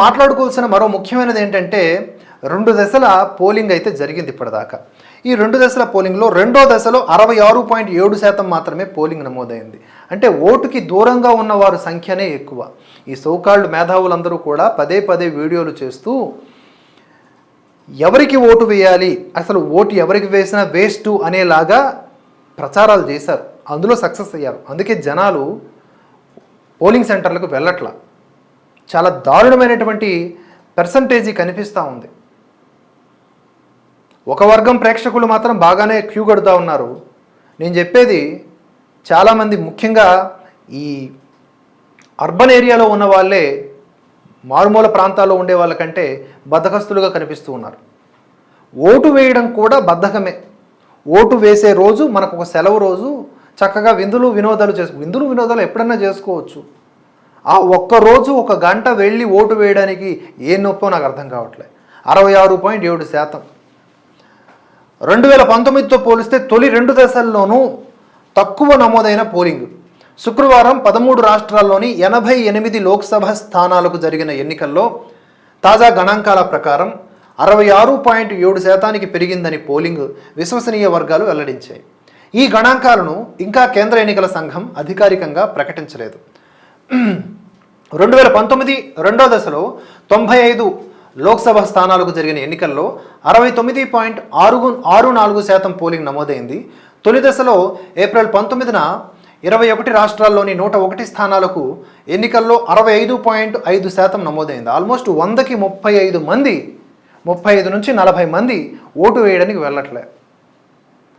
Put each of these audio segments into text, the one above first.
మాట్లాడుకోవాల్సిన మరో ముఖ్యమైనది ఏంటంటే రెండు దశల పోలింగ్ అయితే జరిగింది ఇప్పటిదాకా. ఈ రెండు దశల పోలింగ్లో రెండో దశలో అరవై ఆరు పాయింట్ ఏడు శాతం మాత్రమే పోలింగ్ నమోదైంది. అంటే ఓటుకి దూరంగా ఉన్న వారి సంఖ్యనే ఎక్కువ. ఈ సౌకాళ్ళు మేధావులందరూ కూడా పదే పదే వీడియోలు చేస్తూ ఎవరికి ఓటు వేయాలి అసలు ఓటు ఎవరికి వేసినా వేస్ట్ అనేలాగా ప్రచారాలు చేశారు. అందులో సక్సెస్ అయ్యారు. అందుకే జనాలు పోలింగ్ సెంటర్లకు వెళ్ళట్లా. చాలా దారుణమైనటువంటి పర్సంటేజీ కనిపిస్తూ ఉంది. ఒక వర్గం ప్రేక్షకులు మాత్రం బాగానే క్యూ కడుతూ ఉన్నారు. నేను చెప్పేది చాలామంది ముఖ్యంగా ఈ అర్బన్ ఏరియాలో ఉన్న వాళ్ళే మారుమూల ప్రాంతాల్లో ఉండే వాళ్ళకంటే బద్ధకస్తులుగా కనిపిస్తూ ఉన్నారు. ఓటు వేయడం కూడా బద్ధకమే ఓటు వేసే రోజు మనకు ఒక సెలవు రోజు చక్కగా విందులు వినోదాలు చేసుకో విందులు వినోదాలు ఎప్పుడన్నా చేసుకోవచ్చు. ఆ ఒక్క రోజు ఒక గంట వెళ్ళి ఓటు వేయడానికి ఏ నొప్పో నాకు అర్థం కావట్లేదు. అరవై ఆరు పాయింట్ ఏడు శాతం. రెండు వేల పంతొమ్మిదితో పోలిస్తే తొలి రెండు దశల్లోనూ తక్కువ నమోదైన పోలింగ్. శుక్రవారం పదమూడు రాష్ట్రాల్లోని ఎనభై ఎనిమిది లోక్సభ స్థానాలకు జరిగిన ఎన్నికల్లో తాజా గణాంకాల ప్రకారం అరవై ఆరు పాయింట్ ఏడు శాతానికి పెరిగిందని పోలింగ్ విశ్వసనీయ వర్గాలు వెల్లడించాయి. ఈ గణాంకాలను ఇంకా కేంద్ర ఎన్నికల సంఘం అధికారికంగా ప్రకటించలేదు. రెండు వేల పంతొమ్మిది రెండో దశలో తొంభై ఐదు లోక్సభ స్థానాలకు జరిగిన ఎన్నికల్లో అరవై తొమ్మిది పాయింట్ ఆరు ఆరు నాలుగు శాతం పోలింగ్ నమోదైంది. తొలి దశలో ఏప్రిల్ పంతొమ్మిదిన ఇరవై ఒకటి రాష్ట్రాల్లోని నూట ఒకటి స్థానాలకు ఎన్నికల్లో అరవై ఐదు పాయింట్ ఐదు శాతం నమోదైంది. ఆల్మోస్ట్ వందకి ముప్పై ఐదు మంది ముప్పై ఐదు నుంచి నలభై మంది ఓటు వేయడానికి వెళ్ళట్లే.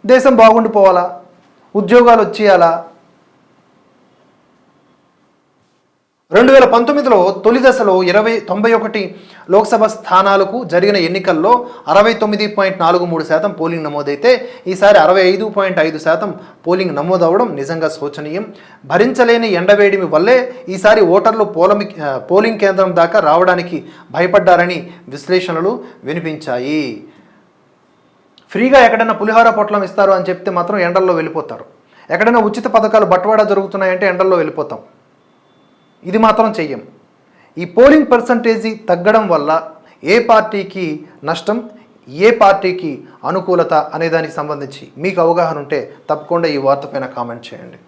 దేశం బాగుండిపోవాలా? ఉద్యోగాలు వచ్చేయాలా? రెండు వేల పంతొమ్మిదిలో తొలి దశలో ఇరవై తొంభై ఒకటి లోక్సభ స్థానాలకు జరిగిన ఎన్నికల్లో అరవై తొమ్మిది పాయింట్ నాలుగు మూడు శాతం పోలింగ్ నమోదైతే ఈసారి అరవై ఐదు పాయింట్ ఐదు శాతం పోలింగ్ నమోదవడం నిజంగా శోచనీయం. భరించలేని ఎండవేడిమి వల్లే ఈసారి ఓటర్లు పోలమి పోలింగ్ కేంద్రం దాకా రావడానికి భయపడ్డారని విశ్లేషణలు వినిపించాయి. ఫ్రీగా ఎక్కడైనా పులిహోర పొట్లం ఇస్తారు అని చెప్తే మాత్రం ఎండల్లో వెళ్ళిపోతారు. ఎక్కడైనా ఉచిత పథకాలు బట్వాడా జరుగుతున్నాయంటే ఎండల్లో వెళ్ళిపోతాం. ఇది మాత్రం చెయ్యం. ఈ పోలింగ్ పర్సంటేజీ తగ్గడం వల్ల ఏ పార్టీకి నష్టం ఏ పార్టీకి అనుకూలత అనే దానికి సంబంధించి మీకు అవగాహన ఉంటే తప్పకుండా ఈ వార్త పైన కామెంట్ చేయండి.